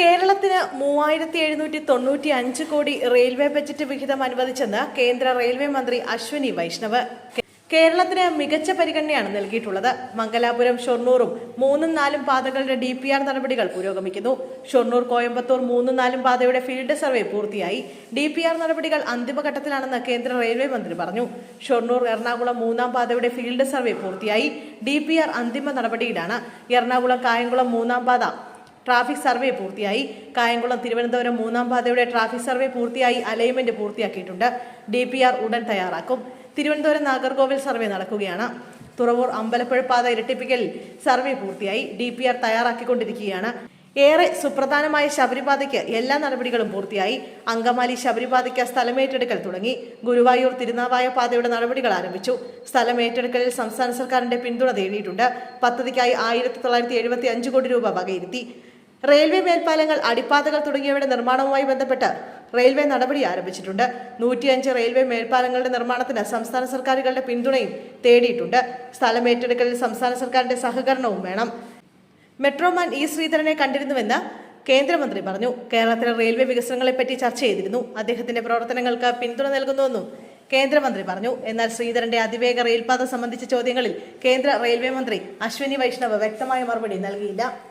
കേരളത്തിന് മൂവായിരത്തി എഴുന്നൂറ്റി തൊണ്ണൂറ്റി അഞ്ച് കോടി റെയിൽവേ ബജറ്റ് വിഹിതം അനുവദിച്ചെന്ന് കേന്ദ്ര റെയിൽവേ മന്ത്രി അശ്വനി വൈഷ്ണവ്. കേരളത്തിന് മികച്ച പരിഗണനയാണ് നൽകിയിട്ടുള്ളത്. മംഗലാപുരം ഷൊർണൂറും മൂന്നും നാലും പാതകളുടെ ഡി പി ആർ നടപടികൾ പുരോഗമിക്കുന്നു. ഷൊർണൂർ കോയമ്പത്തൂർ മൂന്നും നാലും പാതയുടെ ഫീൽഡ് സർവേ പൂർത്തിയായി. ഡി പി ആർ നടപടികൾ അന്തിമഘട്ടത്തിലാണെന്ന് കേന്ദ്ര റെയിൽവേ മന്ത്രി പറഞ്ഞു. ഷൊർണൂർ എറണാകുളം മൂന്നാം പാതയുടെ ഫീൽഡ് സർവേ പൂർത്തിയായി. ഡി പി ആർ അന്തിമ നടപടിയിലാണ്. എറണാകുളം കായംകുളം മൂന്നാം പാത ട്രാഫിക് സർവേ പൂർത്തിയായി. കായംകുളം തിരുവനന്തപുരം മൂന്നാം പാതയുടെ ട്രാഫിക് സർവേ പൂർത്തിയായി. അലൈൻമെന്റ് പൂർത്തിയാക്കിയിട്ടുണ്ട്. ഡി പി ആർ ഉടൻ തയ്യാറാക്കും. തിരുവനന്തപുരം നാഗർകോവിൽ സർവേ നടക്കുകയാണ്. തുറവൂർ അമ്പലപ്പുഴ പാത ഇരട്ടിപ്പിക്കൽ സർവേ പൂർത്തിയായി. ഡി പി ആർ തയ്യാറാക്കിക്കൊണ്ടിരിക്കുകയാണ്. ഏറെ സുപ്രധാനമായ ശബരിപാതയ്ക്ക് എല്ലാ നടപടികളും പൂർത്തിയായി. അങ്കമാലി ശബരിപാതയ്ക്ക് സ്ഥലമേറ്റെടുക്കൽ തുടങ്ങി. ഗുരുവായൂർ തിരുനാവായ പാതയുടെ നടപടികൾ ആരംഭിച്ചു. സ്ഥലമേറ്റെടുക്കലിൽ സംസ്ഥാന സർക്കാരിന്റെ പിന്തുണ തേടിയിട്ടുണ്ട്. പദ്ധതിക്കായി ആയിരത്തി തൊള്ളായിരത്തി എഴുപത്തി അഞ്ച് കോടി രൂപ വകയിരുത്തി. റെയിൽവേ മേൽപ്പാലങ്ങൾ അടിപ്പാതകൾ തുടങ്ങിയവയുടെ നിർമ്മാണവുമായി ബന്ധപ്പെട്ട് റെയിൽവേ നടപടി ആരംഭിച്ചിട്ടുണ്ട്. നൂറ്റിയഞ്ച് റെയിൽവേ മേൽപ്പാലങ്ങളുടെ നിർമ്മാണത്തിന് സംസ്ഥാന സർക്കാരുകളുടെ പിന്തുണയും തേടിയിട്ടുണ്ട്. സ്ഥലമേറ്റെടുക്കലിൽ സംസ്ഥാന സർക്കാരിന്റെ സഹകരണവും വേണം. മെട്രോമാൻ ഇ ശ്രീധരനെ കണ്ടിരുന്നുവെന്ന് കേന്ദ്രമന്ത്രി പറഞ്ഞു. കേരളത്തിലെ റെയിൽവേ വികസനങ്ങളെപ്പറ്റി ചർച്ച ചെയ്തിരുന്നു. അദ്ദേഹത്തിന്റെ പ്രവർത്തനങ്ങൾക്ക് പിന്തുണ നൽകുന്നുവെന്നും കേന്ദ്രമന്ത്രി പറഞ്ഞു. എന്നാൽ ശ്രീധരന്റെ അതിവേഗ റെയിൽപാത സംബന്ധിച്ച ചോദ്യങ്ങളിൽ കേന്ദ്ര റെയിൽവേ മന്ത്രി അശ്വിനി വൈഷ്ണവ് വ്യക്തമായ മറുപടി നൽകിയില്ല.